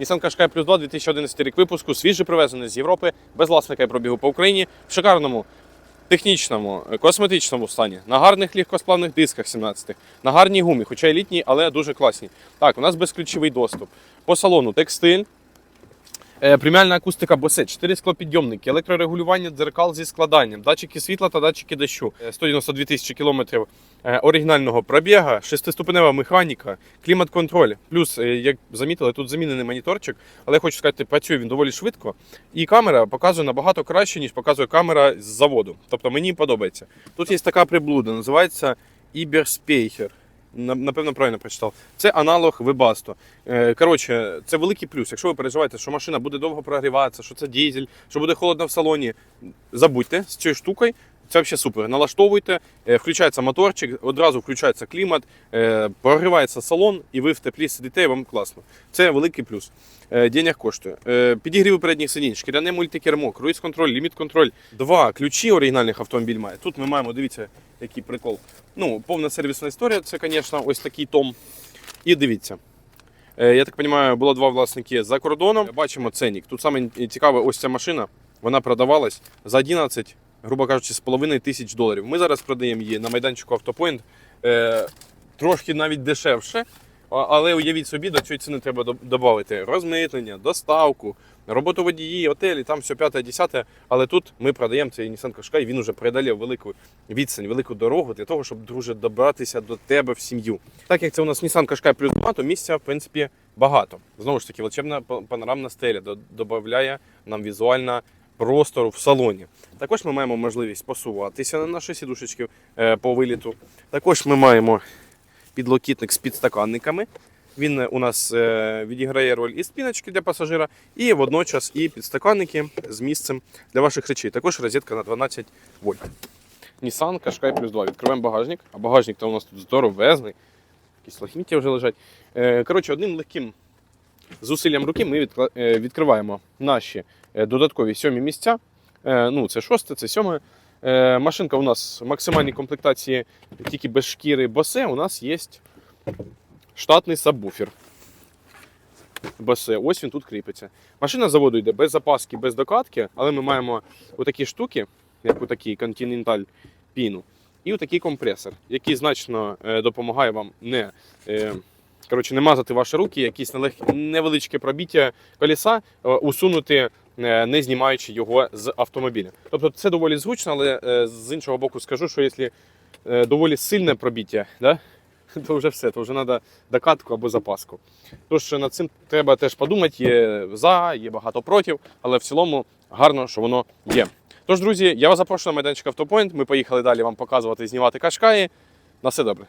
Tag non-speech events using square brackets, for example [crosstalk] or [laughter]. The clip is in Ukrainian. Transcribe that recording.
Nissan Qashqai Plus 2 2011 рік випуску, свіже привезений з Європи, без власника і пробігу по Україні, в шикарному технічному, е, косметичному стані, на гарних легкосплавних дисках 17-х, на гарній гумі, хоча й літній, але дуже класні. Так, у нас безключовий доступ. По салону текстиль, Е, Преміальна акустика Bose, 4 склопідйомники, електрорегулювання дзеркал зі складанням, датчики світла та датчики дощу, Е, 192 тисячі кілометрів е, оригінального пробіга, шестиступенева механіка, клімат-контроль. Плюс, е, як замітили, тут замінений моніторчик, але хочу сказати, працює він доволі швидко. І камера показує набагато краще, ніж показує камера з заводу. Тобто мені подобається. Тут є така приблуда, називається Iberspeicher. Напевно, правильно прочитав. Це аналог Webasto. Е, Коротше, це великий плюс. Якщо ви переживаєте, що машина буде довго прогріватися, що це дізель, що буде холодно в салоні, забудьте з цією штукою. Це взагалі супер. Налаштовуйте, е, включається моторчик, одразу включається клімат, е, прогрівається салон, і ви в теплі сидите, і вам класно. Це великий плюс. Е, Денег коштує. Підігріви передніх сидінь, шкіряне мультикермо, круїз-контроль, ліміт-контроль. Два ключі оригінальних автомобіль має. Тут ми маємо, дивіться, який прикол. Ну, повна сервісна історія, це, звісно, ось такий том. І дивіться. Я так розумію, було два власники за кордоном. Бачимо ценник. Тут саме цікаве, ось ця машина. Вона продавалась за 11, грубо кажучи, з половиною тисяч доларів. Ми зараз продаємо її на майданчику Автопоінт е, трошки навіть дешевше. Але уявіть собі, до цієї ціни треба додати розмитнення, доставку, роботу водії, отелі, там все п'яте, десяте. Але тут ми продаємо цей Nissan Qashqai, він уже преодолів велику відстань, велику дорогу для того, щоб друже добратися до тебе в сім'ю. Так як це у нас Nissan Qashqai Plus 2, то місця в принципі багато. Знову ж таки, величезна панорамна стеля додає нам візуально простору в салоні. Також ми маємо можливість посуватися на наші сідушечки е, по виліту. Також ми маємо підлокітник з підстаканниками. Він е, у нас е, відіграє роль і спіночки для пасажира, і водночас і підстаканники з місцем для ваших речей. Також розетка на 12 вольт. Nissan Qashqai Plus 2. Відкриваємо багажник, а багажник то у нас тут здоровезний. Якісь лахміття вже лежать. Коротше, одним легким зусиллям руки ми е, відкриваємо наші е, додаткові сьомі місця. Е, Ну, це шосте, це сьоме. Машинка у нас в максимальній комплектації тільки без шкіри босе. У нас є штатний сабвуфер. Босе. Ось він тут кріпиться. Машина заводу йде без запаски, без докатки, але ми маємо отакі штуки, як у такий Continental піну, і отакий компресор, який значно допомагає вам не. Коротше, не мазати ваші руки, якісь невеличке пробіття коліса е, усунути, е, не знімаючи його з автомобіля. Тобто це доволі зручно, але е, з іншого боку скажу, що якщо доволі сильне пробіття, да, [laughs] то вже все, то вже треба докатку або запаску. Тож над цим треба теж подумати, є за, є багато проти, але в цілому гарно, що воно є. Тож, друзі, я вас запрошую на майданчик Автопоінт. Ми поїхали далі вам показувати, знімати кашкаї. На все добре.